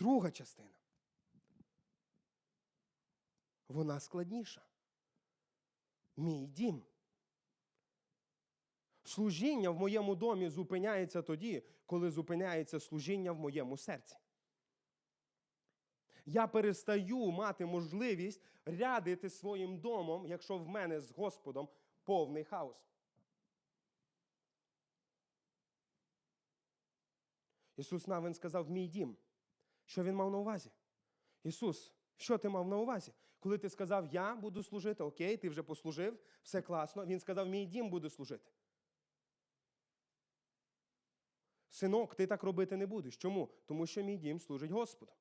Друга частина. Вона складніша. Мій дім. Служіння в моєму домі зупиняється тоді, коли зупиняється служіння в моєму серці. Я перестаю мати можливість рядити своїм домом, якщо в мене з Господом повний хаос. Ісус Навин сказав мій дім. Що він мав на увазі? Ісус, що ти мав на увазі? Коли ти сказав, я буду служити, окей, ти вже послужив, все класно. Він сказав, мій дім буде служити. Синок, ти так робити не будеш. Чому? Тому що мій дім служить Господу.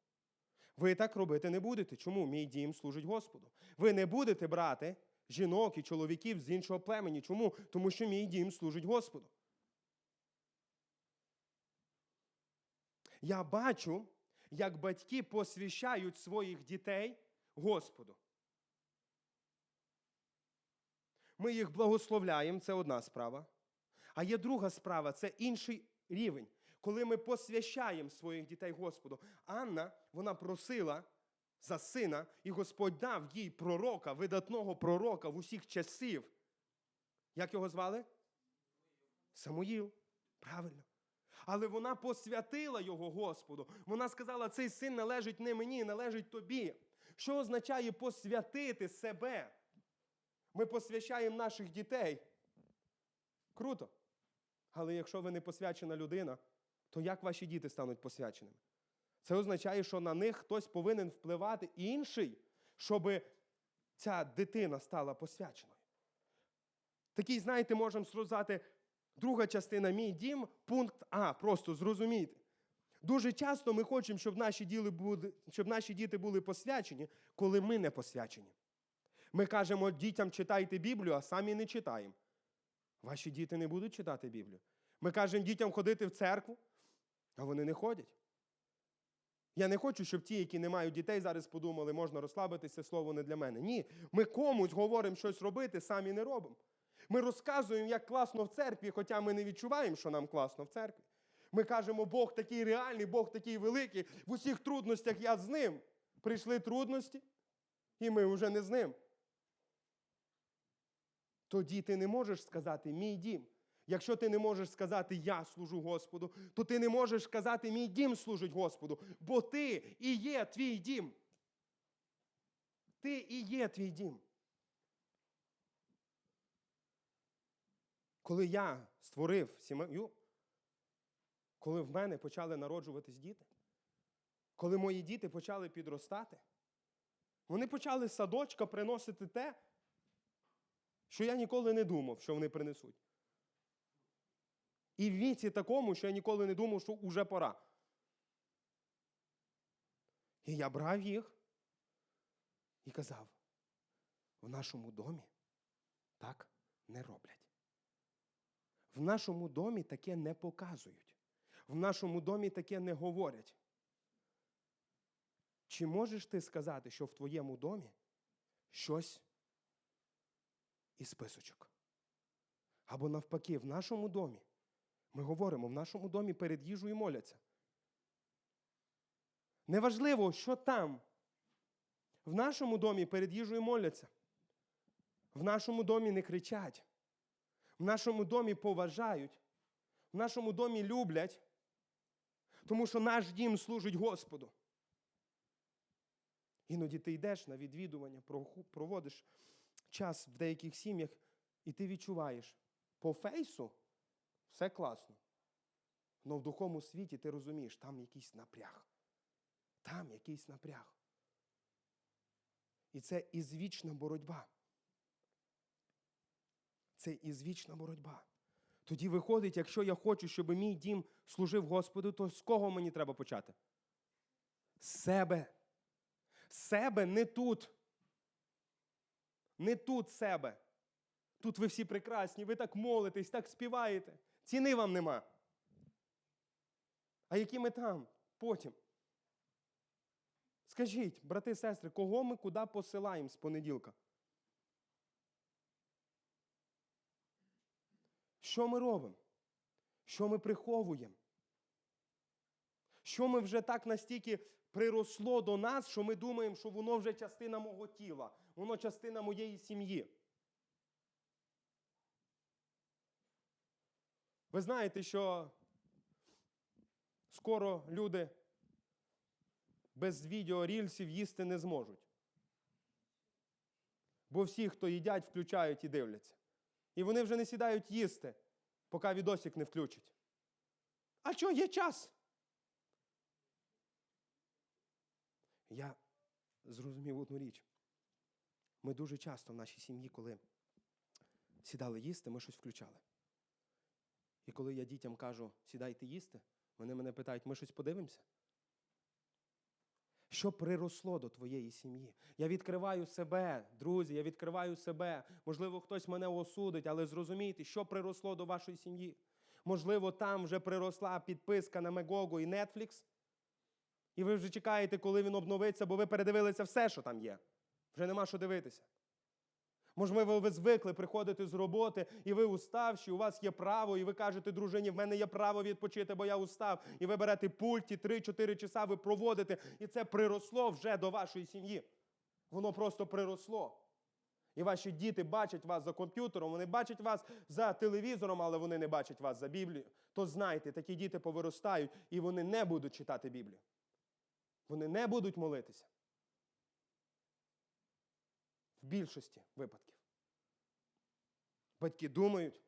Ви так робити не будете. Чому? Мій дім служить Господу. Ви не будете брати жінок і чоловіків з іншого племені. Чому? Тому що мій дім служить Господу. Я бачу, як батьки посвящають своїх дітей Господу. Ми їх благословляємо, це одна справа. А є друга справа це інший рівень, коли ми посвящаємо своїх дітей Господу. Анна, вона просила за сина, і Господь дав їй пророка, видатного пророка в усіх часів. Як його звали? Самуїл. Правильно. Але вона посвятила його Господу. Вона сказала, цей син належить не мені, належить тобі. Що означає посвятити себе? Ми посвящаємо наших дітей. Круто. Але якщо ви не посвячена людина, то як ваші діти стануть посвяченими? Це означає, що на них хтось повинен впливати інший, щоб ця дитина стала посвяченою. Такий, знаєте, можемо сказати, друга частина мій дім, пункт А. Просто зрозумійте. Дуже часто ми хочемо, щоб наші, діли були, щоб наші діти були посвячені, коли ми не посвячені. Ми кажемо дітям читайте Біблію, а самі не читаємо. Ваші діти не будуть читати Біблію. Ми кажемо дітям ходити в церкву, а вони не ходять. Я не хочу, щоб ті, які не мають дітей, зараз подумали, можна розслабитися, слово не для мене. Ні, ми комусь говоримо щось робити, самі не робимо. Ми розказуємо, як класно в церкві, хоча ми не відчуваємо, що нам класно в церкві. Ми кажемо, Бог такий реальний, Бог такий великий, в усіх трудностях я з ним. Прийшли трудності, і ми вже не з ним. Тоді ти не можеш сказати мій дім. Якщо ти не можеш сказати Я служу Господу, то ти не можеш сказати Мій дім служить Господу, бо ти і є твій дім. Ти і є твій дім. Коли я створив сім'ю, коли в мене почали народжуватись діти, коли мої діти почали підростати, вони почали з садочка приносити те, що я ніколи не думав, що вони принесуть. І в віці такому, що я ніколи не думав, що уже пора. І я брав їх і казав: в нашому домі так не роблять. В нашому домі таке не показують. В нашому домі таке не говорять. Чи можеш ти сказати, що в твоєму домі щось із списочок? Або навпаки, в нашому домі ми говоримо, в нашому домі перед їжею моляться. Неважливо, що там. В нашому домі перед їжею моляться. В нашому домі не кричать. В нашому домі поважають. В нашому домі люблять. Тому що наш дім служить Господу. Іноді ти йдеш на відвідування, проводиш час в деяких сім'ях, і ти відчуваєш по фейсу все класно. Але в духовному світі ти розумієш, там якийсь напряг. Там якийсь напряг. І це ізвічна боротьба. Це ізвічна боротьба. Тоді виходить, якщо я хочу, щоб мій дім служив Господу, то з кого мені треба почати? З себе. Себе не тут. Не тут себе. Тут ви всі прекрасні, ви так молитесь, так співаєте. Ціни вам нема. А які ми там потім? Скажіть, брати сестри, кого ми куди посилаємо з понеділка? Що ми робимо? Що ми приховуємо? Що ми вже так настільки приросло до нас, що ми думаємо, що воно вже частина мого тіла, воно частина моєї сім'ї. Ви знаєте, що скоро люди без відеорільсів їсти не зможуть. Бо всі, хто їдять, включають і дивляться. І вони вже не сідають їсти, поки відосик не включать. А що, є час? Я зрозумів одну річ. Ми дуже часто в нашій сім'ї, коли сідали їсти, ми щось включали. І коли я дітям кажу, сідайте їсти, вони мене питають, ми щось подивимося? Що приросло до твоєї сім'ї? Я відкриваю себе, друзі, я відкриваю себе. Можливо, хтось мене осудить, але зрозумійте, що приросло до вашої сім'ї. Можливо, там вже приросла підписка на Мегогу і Netflix, і ви вже чекаєте, коли він обновиться, бо ви передивилися все, що там є. Вже нема що дивитися. Можливо, ви звикли приходити з роботи, і ви уставші, у вас є право, і ви кажете дружині, в мене є право відпочити, бо я устав. І ви берете пульт, і 3-4 часа ви проводите, і це приросло вже до вашої сім'ї. Воно просто приросло. І ваші діти бачать вас за комп'ютером, вони бачать вас за телевізором, але вони не бачать вас за Біблією. То знайте, такі діти повиростають, і вони не будуть читати Біблію. Вони не будуть молитися. В більшості випадків. Батьки думають,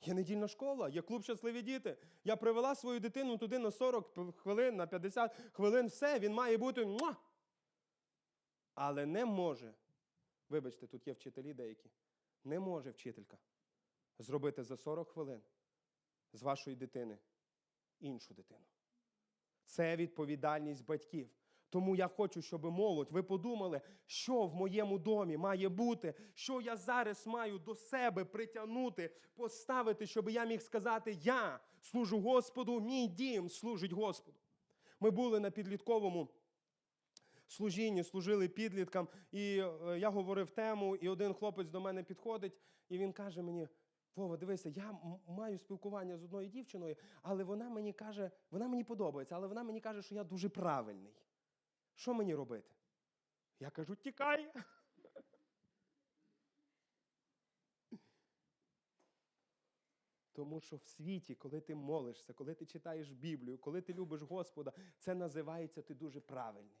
є недільна школа, є клуб щасливі діти. Я привела свою дитину туди на 40 хвилин, на 50 хвилин, все, він має бути. Муа! Але не може, вибачте, тут є вчителі деякі, не може вчителька зробити за 40 хвилин з вашої дитини іншу дитину. Це відповідальність батьків. Тому я хочу, щоб молодь, ви подумали, що в моєму домі має бути, що я зараз маю до себе притягнути, поставити, щоб я міг сказати: Я служу Господу, мій дім служить Господу. Ми були на підлітковому служінні, служили підліткам, і е, я говорив тему, і один хлопець до мене підходить, і він каже мені: Вова, дивися, я маю спілкування з одною дівчиною, але вона мені каже, вона мені подобається, але вона мені каже, що я дуже правильний. Що мені робити? Я кажу, тікай. Тому що в світі, коли ти молишся, коли ти читаєш Біблію, коли ти любиш Господа, це називається ти дуже правильний.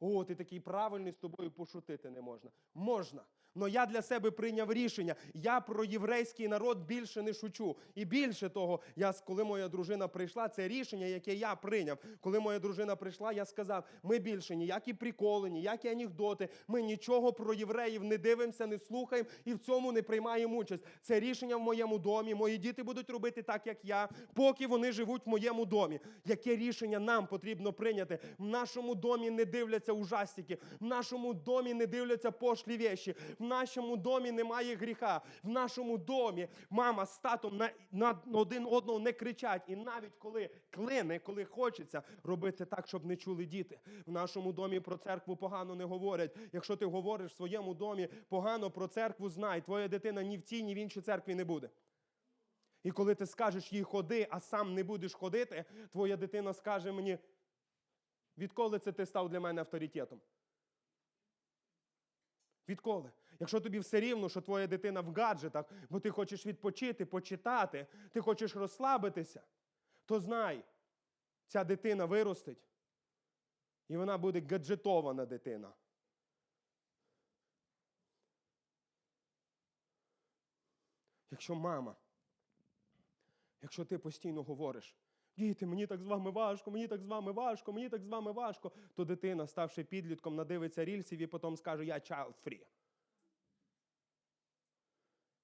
О, ти такий правильний, з тобою пошутити не можна. Можна. Но я для себе прийняв рішення. Я про єврейський народ більше не шучу. І більше того, я, коли моя дружина прийшла, це рішення, яке я прийняв. Коли моя дружина прийшла, я сказав: ми більше ніякі приколи, ніякі анекдоти, ми нічого про євреїв не дивимося, не слухаємо і в цьому не приймаємо участь. Це рішення в моєму домі. Мої діти будуть робити так, як я, поки вони живуть в моєму домі. Яке рішення нам потрібно прийняти? В нашому домі не дивляться ужастики, в нашому домі не дивляться пошлі вещі, в нашому домі немає гріха. В нашому домі мама з татом на, на один одного не кричать. І навіть коли клине, коли хочеться робити так, щоб не чули діти. В нашому домі про церкву погано не говорять. Якщо ти говориш в своєму домі погано про церкву, знай, твоя дитина ні в цій, ні в іншій церкві не буде. І коли ти скажеш їй ходи, а сам не будеш ходити, твоя дитина скаже мені, відколи це ти став для мене авторитетом? Відколи? Якщо тобі все рівно, що твоя дитина в гаджетах, бо ти хочеш відпочити, почитати, ти хочеш розслабитися, то знай, ця дитина виростить, і вона буде гаджетована дитина. Якщо мама, якщо ти постійно говориш, діти, мені так з вами важко, мені так з вами важко, мені так з вами важко, то дитина, ставши підлітком, надивиться рільсів і потім скаже, я child free.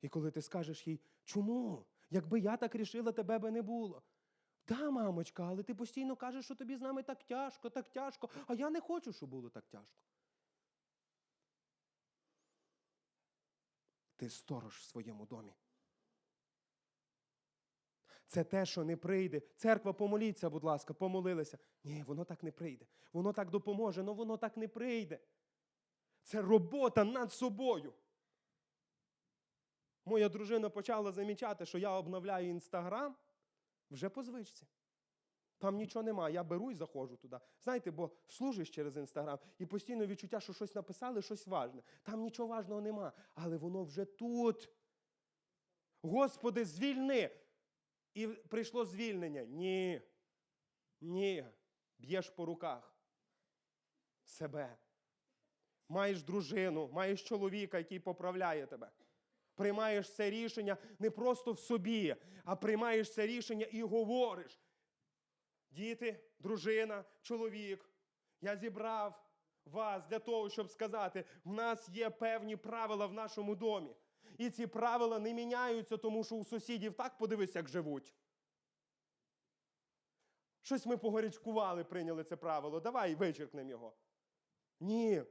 І коли ти скажеш їй, чому? Якби я так рішила, тебе би не було. Да, мамочка, але ти постійно кажеш, що тобі з нами так тяжко, так тяжко, а я не хочу, щоб було так тяжко. Ти сторож в своєму домі. Це те, що не прийде. Церква, помоліться, будь ласка, помолилися. Ні, воно так не прийде. Воно так допоможе, але воно так не прийде. Це робота над собою. Моя дружина почала замічати, що я обновляю інстаграм вже по звичці. Там нічого немає. Я беру і заходжу туди. Знаєте, бо служиш через інстаграм і постійно відчуття, що щось написали, щось важне. Там нічого важного нема, але воно вже тут. Господи, звільни. І прийшло звільнення. Ні. Ні. Б'єш по руках. Себе. Маєш дружину, маєш чоловіка, який поправляє тебе. Приймаєш це рішення не просто в собі, а приймаєш це рішення і говориш. Діти, дружина, чоловік, я зібрав вас для того, щоб сказати, в нас є певні правила в нашому домі. І ці правила не міняються, тому що у сусідів так подивись, як живуть. Щось ми погорячкували, прийняли це правило. Давай вичеркнемо його. Ні.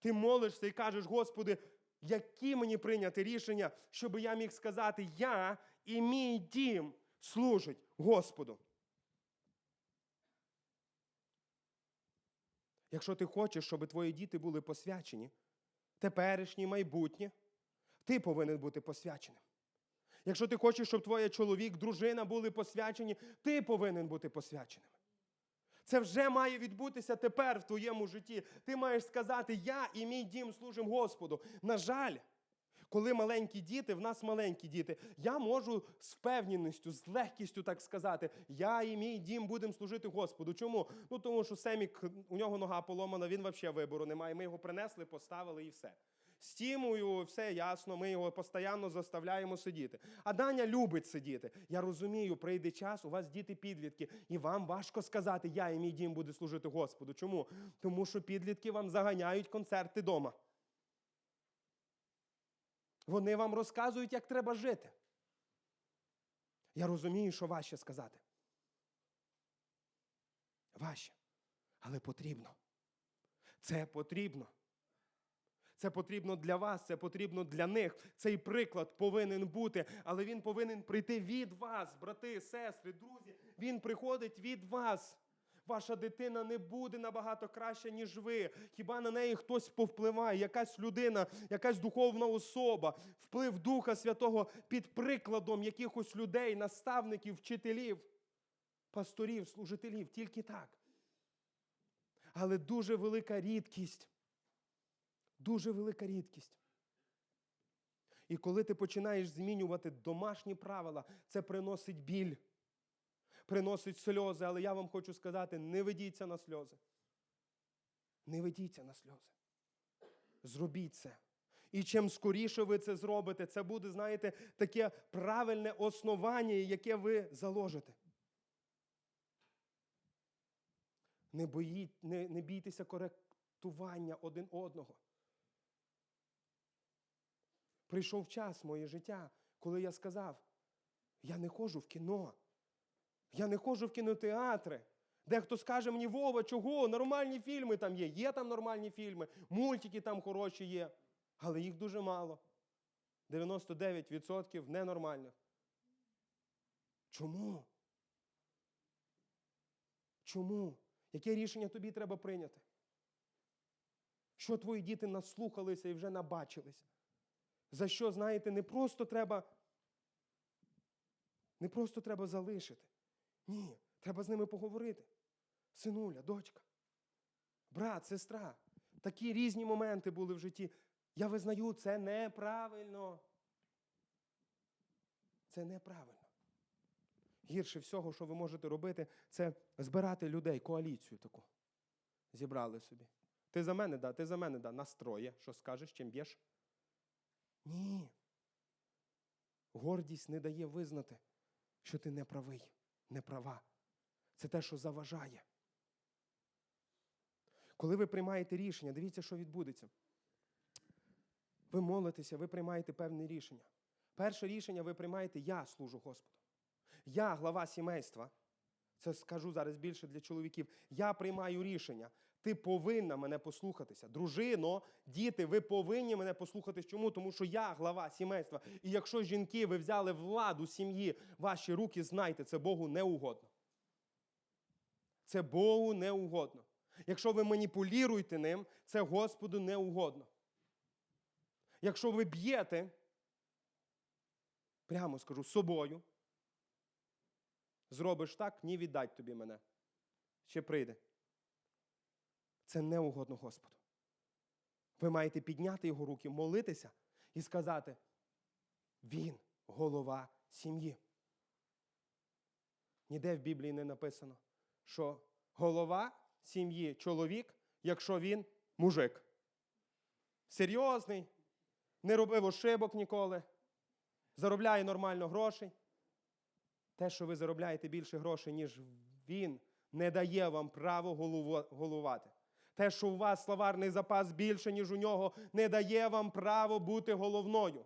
Ти молишся і кажеш, Господи, які мені прийняти рішення, щоб я міг сказати, я і мій дім служить Господу. Якщо ти хочеш, щоб твої діти були посвячені, теперішні, майбутні, ти повинен бути посвяченим. Якщо ти хочеш, щоб твоє чоловік, дружина були посвячені, ти повинен бути посвяченим. Це вже має відбутися тепер в твоєму житті. Ти маєш сказати, я і мій дім служимо Господу. На жаль, коли маленькі діти, в нас маленькі діти, я можу з впевненістю, з легкістю так сказати, я і мій дім будемо служити Господу. Чому? Ну тому що Семік, у нього нога поломана, він взагалі вибору немає. Ми його принесли, поставили і все. З Тімою все ясно, ми його постійно заставляємо сидіти. А Даня любить сидіти. Я розумію, прийде час, у вас діти підлітки, і вам важко сказати, я і мій дім буде служити Господу. Чому? Тому що підлітки вам заганяють концерти вдома. Вони вам розказують, як треба жити. Я розумію, що важче сказати. Важче. Але потрібно. Це потрібно. Це потрібно для вас, це потрібно для них. Цей приклад повинен бути, але він повинен прийти від вас, брати, сестри, друзі. Він приходить від вас. Ваша дитина не буде набагато краще, ніж ви. Хіба на неї хтось повпливає, якась людина, якась духовна особа, вплив Духа Святого під прикладом якихось людей, наставників, вчителів, пасторів, служителів, тільки так. Але дуже велика рідкість. Дуже велика рідкість. І коли ти починаєш змінювати домашні правила, це приносить біль, приносить сльози. Але я вам хочу сказати: не ведіться на сльози. Не ведіться на сльози. Зробіть це. І чим скоріше ви це зробите, це буде, знаєте, таке правильне основання, яке ви заложите. Не, боїть, не, не бійтеся коректування один одного. Прийшов час моє життя, коли я сказав: я не ходжу в кіно, я не ходжу в кінотеатри. Дехто скаже мені, Вова, чого? Нормальні фільми там є. Є там нормальні фільми, мультики там хороші є, але їх дуже мало. 99% ненормальних. Чому? Чому? Яке рішення тобі треба прийняти? Що твої діти наслухалися і вже набачилися? За що, знаєте, не просто треба, не просто треба залишити. Ні, треба з ними поговорити. Синуля, дочка, брат, сестра. Такі різні моменти були в житті. Я визнаю, це неправильно. Це неправильно. Гірше всього, що ви можете робити, це збирати людей, коаліцію таку. Зібрали собі. Ти за мене, да, ти за мене, да, настроє. Що скажеш, чим б'єш? Ні. Гордість не дає визнати, що ти не правий, не права. Це те, що заважає. Коли ви приймаєте рішення, дивіться, що відбудеться. Ви молитеся, ви приймаєте певне рішення. Перше рішення ви приймаєте Я служу Господу. Я глава сімейства. Це скажу зараз більше для чоловіків. Я приймаю рішення. Ти повинна мене послухатися. Дружино, діти, ви повинні мене послухатись. Чому? Тому що я глава сімейства. І якщо жінки, ви взяли владу сім'ї, ваші руки, знайте, це Богу не угодно. Це Богу не угодно. Якщо ви маніпулюєте ним, це Господу не угодно. Якщо ви б'єте, прямо скажу, собою, зробиш так, ні віддать тобі мене. Ще прийде. Це не угодно Господу. Ви маєте підняти його руки, молитися і сказати: Він голова сім'ї. Ніде в Біблії не написано, що голова сім'ї чоловік, якщо він мужик. Серйозний, не робив ошибок ніколи, заробляє нормально грошей. Те, що ви заробляєте більше грошей, ніж він, не дає вам право головувати. Те, що у вас словарний запас більше, ніж у нього, не дає вам право бути головною.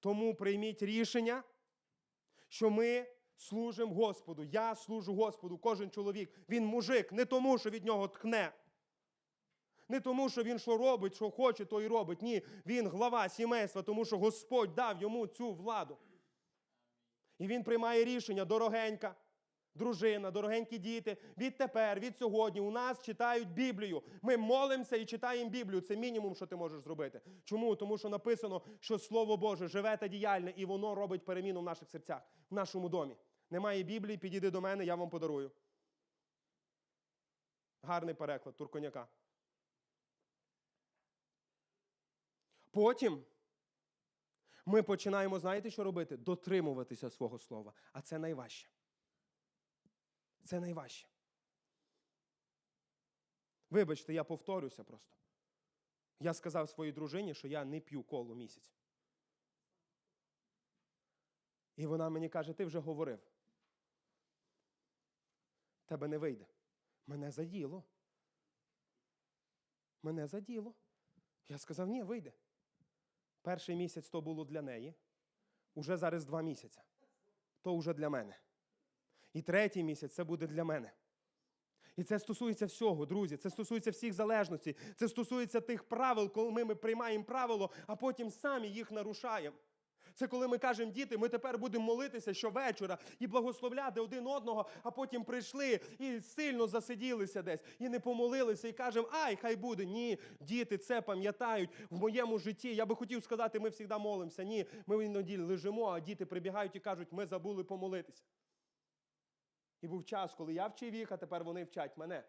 Тому прийміть рішення, що ми служимо Господу. Я служу Господу, кожен чоловік. Він мужик, не тому, що від нього тхне. Не тому, що він що робить, що хоче, то і робить. Ні, він глава сімейства, тому що Господь дав йому цю владу. І він приймає рішення, дорогенька, дружина, дорогенькі діти. Відтепер, від сьогодні у нас читають Біблію. Ми молимося і читаємо Біблію. Це мінімум, що ти можеш зробити. Чому? Тому що написано, що Слово Боже живе та діяльне, і воно робить переміну в наших серцях, в нашому домі. Немає Біблії, підійди до мене, я вам подарую. Гарний переклад Турконяка. Потім ми починаємо, знаєте, що робити? Дотримуватися свого слова. А це найважче. Це найважче. Вибачте, я повторюся просто. Я сказав своїй дружині, що я не п'ю колу місяць. І вона мені каже: ти вже говорив. Тебе не вийде. Мене заділо. Мене заділо. Я сказав, ні, вийде. Перший місяць то було для неї. Уже зараз два місяці. То вже для мене. І третій місяць це буде для мене. І це стосується всього, друзі. Це стосується всіх залежностей. Це стосується тих правил, коли ми, приймаємо правило, а потім самі їх нарушаємо. Це коли ми кажемо, діти, ми тепер будемо молитися щовечора і благословляти один одного, а потім прийшли і сильно засиділися десь, і не помолилися, і кажемо, ай, хай буде. Ні, діти це пам'ятають в моєму житті. Я би хотів сказати, ми завжди молимося. Ні, ми іноді лежимо, а діти прибігають і кажуть, ми забули помолитися. І був час, коли я вчив їх, а тепер вони вчать мене.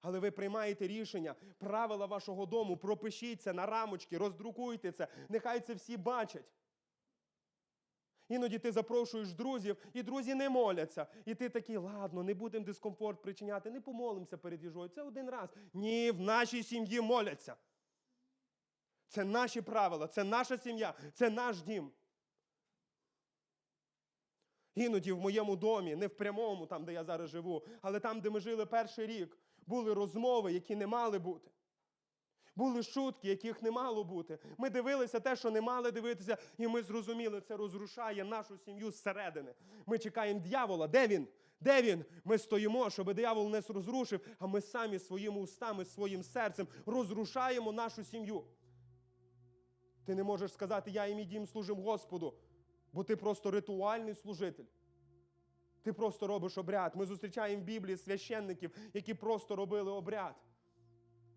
Але ви приймаєте рішення, правила вашого дому, пропишіть це на рамочки, роздрукуйте це, нехай це всі бачать. Іноді ти запрошуєш друзів, і друзі не моляться. І ти такий, ладно, не будемо дискомфорт причиняти, не помолимося перед їжою. Це один раз. Ні, в нашій сім'ї моляться. Це наші правила, це наша сім'я, це наш дім. Іноді в моєму домі, не в прямому, там, де я зараз живу, але там, де ми жили перший рік, були розмови, які не мали бути. Були шутки, яких не мало бути. Ми дивилися те, що не мали дивитися, і ми зрозуміли, це розрушає нашу сім'ю зсередини. Ми чекаємо дьявола. Де він? Де він? Ми стоїмо, щоб диявол не розрушив, а ми самі своїми устами, своїм серцем розрушаємо нашу сім'ю. Ти не можеш сказати, я і мій дім служимо Господу, бо ти просто ритуальний служитель. Ти просто робиш обряд. Ми зустрічаємо в Біблії священників, які просто робили обряд.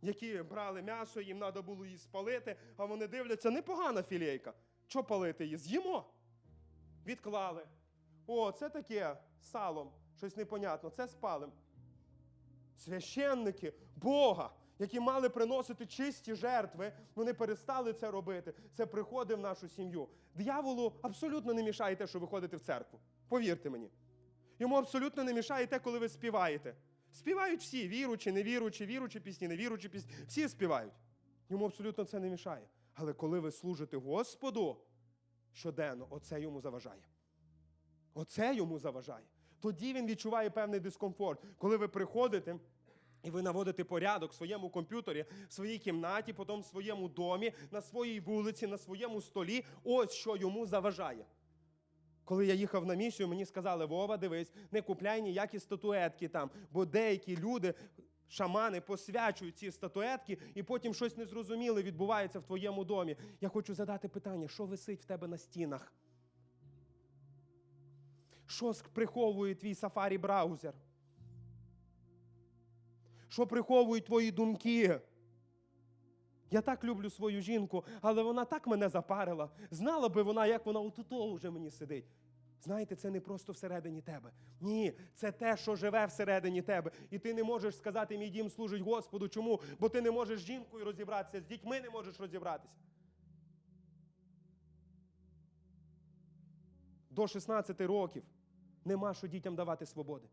Які брали м'ясо, їм треба було її спалити, а вони дивляться, непогана філейка. Що палити її? З'їмо. Відклали. О, це таке салом, щось непонятно, це спалим. Священники Бога, які мали приносити чисті жертви, вони перестали це робити. Це приходить в нашу сім'ю. Дияволу абсолютно не мішає те, що ви ходите в церкву. Повірте мені. Йому абсолютно не мішає те, коли ви співаєте. Співають всі, віручі, невіручі, віручі пісні, невіручі пісні. Всі співають. Йому абсолютно це не мішає. Але коли ви служите Господу щоденно, оце йому заважає. Оце йому заважає. Тоді він відчуває певний дискомфорт. Коли ви приходите і ви наводите порядок в своєму комп'ютері, в своїй кімнаті, потім в своєму домі, на своїй вулиці, на своєму столі, ось що йому заважає. Коли я їхав на місію, мені сказали, Вова, дивись, не купляй ніякі статуетки там, бо деякі люди, шамани, посвячують ці статуетки, і потім щось незрозуміле відбувається в твоєму домі. Я хочу задати питання, що висить в тебе на стінах? Що приховує твій сафарі браузер? Що приховують твої думки? Я так люблю свою жінку, але вона так мене запарила. Знала би вона, як вона отуто вже мені сидить. Знаєте, це не просто всередині тебе. Ні, це те, що живе всередині тебе. І ти не можеш сказати, мій дім служить Господу. Чому? Бо ти не можеш з жінкою розібратися, з дітьми не можеш розібратися. До 16 років нема що дітям давати свободи.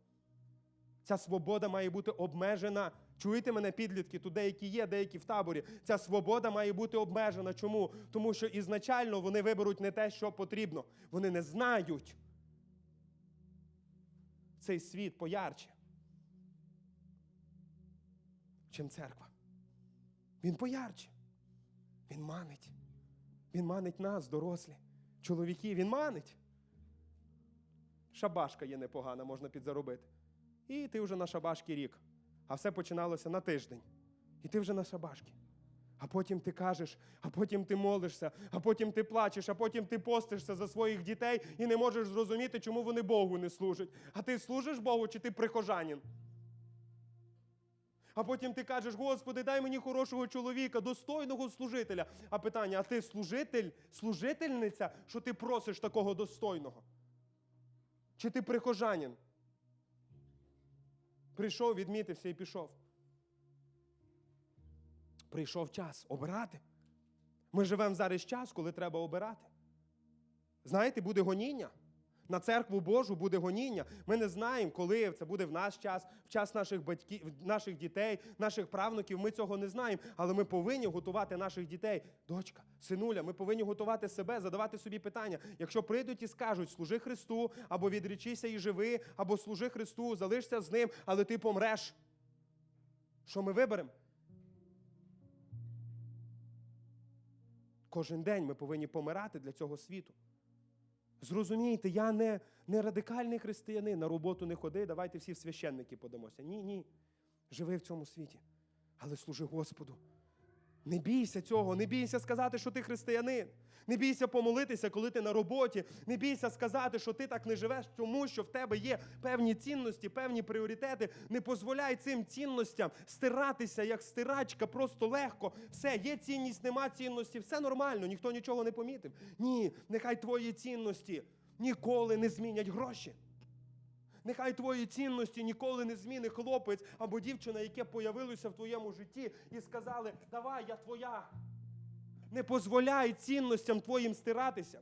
Ця свобода має бути обмежена. Чуєте мене, підлітки? Тут деякі є, деякі в таборі. Ця свобода має бути обмежена. Чому? Тому що ізначально вони виберуть не те, що потрібно. Вони не знають. Цей світ поярче, чим церква. Він поярче. Він манить. Він манить нас, дорослі, чоловіки, він манить. Шабашка є непогана, можна підзаробити. І ти вже на шабашки рік. А все починалося на тиждень. І ти вже на шабашки. А потім ти кажеш, а потім ти молишся, а потім ти плачеш, а потім ти постишся за своїх дітей і не можеш зрозуміти, чому вони Богу не служать. А ти служиш Богу чи ти прихожанин? А потім ти кажеш, Господи, дай мені хорошого чоловіка, достойного служителя. А питання: а ти служитель, служительниця, що ти просиш такого достойного? Чи ти прихожанин? Прийшов, відмітився і пішов. Прийшов час обирати. Ми живемо зараз час, коли треба обирати. Знаєте, буде гоніння. На церкву Божу буде гоніння. Ми не знаємо, коли це буде в наш час, в час наших батьків, наших дітей, наших правнуків. Ми цього не знаємо. Але ми повинні готувати наших дітей. Дочка, синуля, ми повинні готувати себе, задавати собі питання. Якщо прийдуть і скажуть, служи Христу, або відречися і живи, або служи Христу, залишся з ним, але ти помреш. Що ми виберемо? Кожен день ми повинні помирати для цього світу. Зрозумійте, я не, не радикальний християнин, на роботу не ходи, давайте всі в священники подамося. Ні, ні. Живи в цьому світі, але служи Господу. Не бійся цього, не бійся сказати, що ти християнин. Не бійся помолитися, коли ти на роботі. Не бійся сказати, що ти так не живеш, тому що в тебе є певні цінності, певні пріоритети. Не дозволяй цим цінностям стиратися, як стирачка, просто легко. Все, є цінність, нема цінності, все нормально, ніхто нічого не помітив. Ні, нехай твої цінності ніколи не змінять гроші. Нехай твої цінності ніколи не зміни хлопець або дівчина, яке появилося в твоєму житті, і сказали, давай, я твоя. Не дозволяй цінностям твоїм стиратися.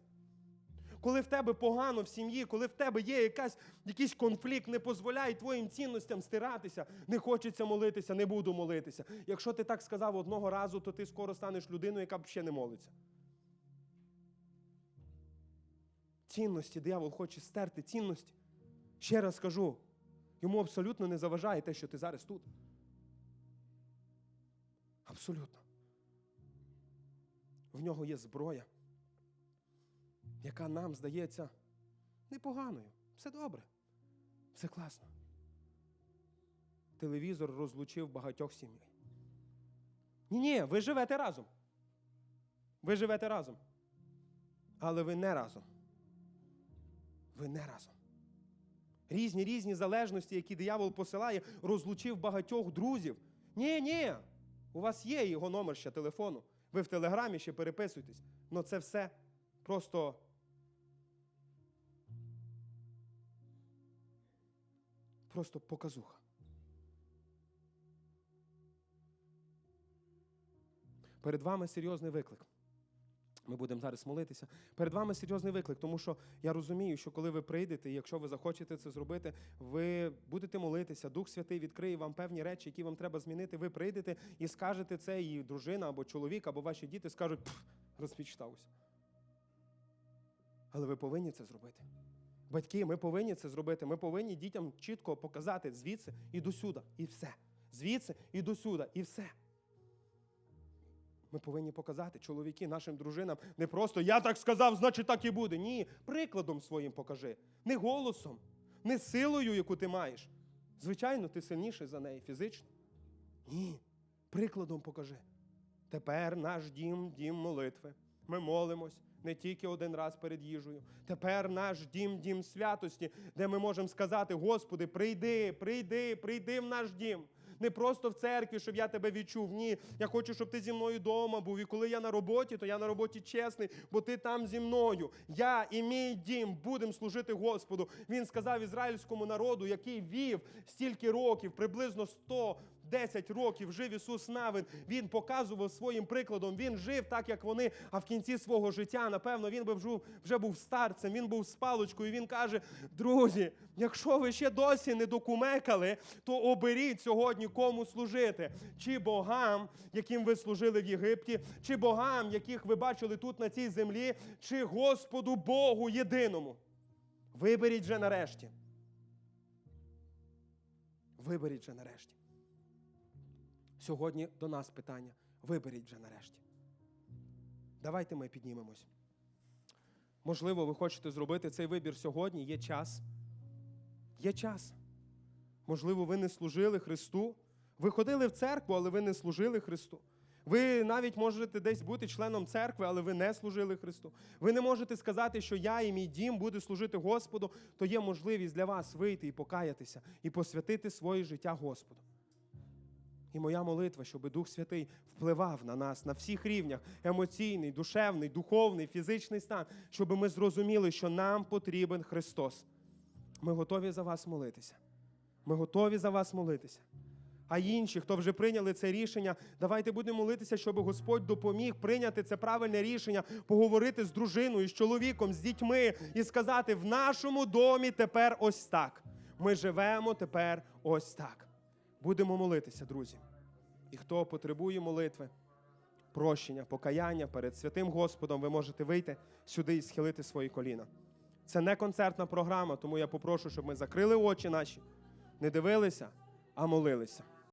Коли в тебе погано в сім'ї, коли в тебе є якась, якийсь конфлікт, не дозволяй твоїм цінностям стиратися. Не хочеться молитися, не буду молитися. Якщо ти так сказав одного разу, то ти скоро станеш людиною, яка б ще не молиться. Цінності, диявол хоче стерти цінності. Ще раз скажу, йому абсолютно не заважає те, що ти зараз тут. Абсолютно. В нього є зброя, яка нам здається непоганою. Все добре, все класно. Телевізор розлучив багатьох сімей. Ні, ні, ви живете разом. Ви живете разом. Але ви не разом. Ви не разом. Різні різні залежності, які диявол посилає, розлучив багатьох друзів. Ні, ні, у вас є його номер ще телефону. Ви в телеграмі ще переписуєтесь. Але це все просто. Просто показуха. Перед вами серйозний виклик. Ми будемо зараз молитися. Перед вами серйозний виклик, тому що я розумію, що коли ви прийдете, і якщо ви захочете це зробити, ви будете молитися, Дух Святий відкриє вам певні речі, які вам треба змінити. Ви прийдете і скажете це, і дружина або чоловік, або ваші діти скажуть, «Пф, розпічтався. Але ви повинні це зробити. Батьки, ми повинні це зробити. Ми повинні дітям чітко показати звідси і до сюди, і все. Звідси і до сюди, і все. Ми повинні показати чоловіки нашим дружинам не просто я так сказав, значить так і буде. Ні, прикладом своїм покажи. Не голосом, не силою, яку ти маєш. Звичайно, ти сильніший за неї фізично. Ні, прикладом покажи. Тепер наш дім дім молитви. Ми молимось не тільки один раз перед їжею. Тепер наш дім дім святості, де ми можемо сказати: Господи, прийди, прийди, прийди в наш дім. Не просто в церкві, щоб я тебе відчув. Ні, я хочу, щоб ти зі мною вдома був. І коли я на роботі, то я на роботі чесний, бо ти там зі мною. Я і мій дім будемо служити Господу. Він сказав ізраїльському народу, який вів стільки років, приблизно 100 10 років жив Ісус Навин, Він показував своїм прикладом, Він жив так, як вони, а в кінці свого життя, напевно, він би вже, вже був старцем, він був з паличкою. Він каже: друзі, якщо ви ще досі не докумекали, то оберіть сьогодні кому служити. Чи богам, яким ви служили в Єгипті, чи богам, яких ви бачили тут на цій землі, чи Господу Богу єдиному. Виберіть вже нарешті. Виберіть вже нарешті. Сьогодні до нас питання. Виберіть вже нарешті. Давайте ми піднімемось. Можливо, ви хочете зробити цей вибір сьогодні. Є час. Є час. Можливо, ви не служили Христу. Ви ходили в церкву, але ви не служили Христу. Ви навіть можете десь бути членом церкви, але ви не служили Христу. Ви не можете сказати, що я і мій дім буде служити Господу, то є можливість для вас вийти і покаятися, і посвятити своє життя Господу. І моя молитва, щоб Дух Святий впливав на нас на всіх рівнях емоційний, душевний, духовний, фізичний стан, щоб ми зрозуміли, що нам потрібен Христос. Ми готові за вас молитися. Ми готові за вас молитися. А інші, хто вже прийняли це рішення, давайте будемо молитися, щоб Господь допоміг прийняти це правильне рішення, поговорити з дружиною, з чоловіком, з дітьми і сказати: в нашому домі тепер ось так. Ми живемо тепер ось так. Будемо молитися, друзі. І хто потребує молитви, прощення, покаяння перед святим Господом, ви можете вийти сюди і схилити свої коліна. Це не концертна програма, тому я попрошу, щоб ми закрили очі наші, не дивилися, а молилися.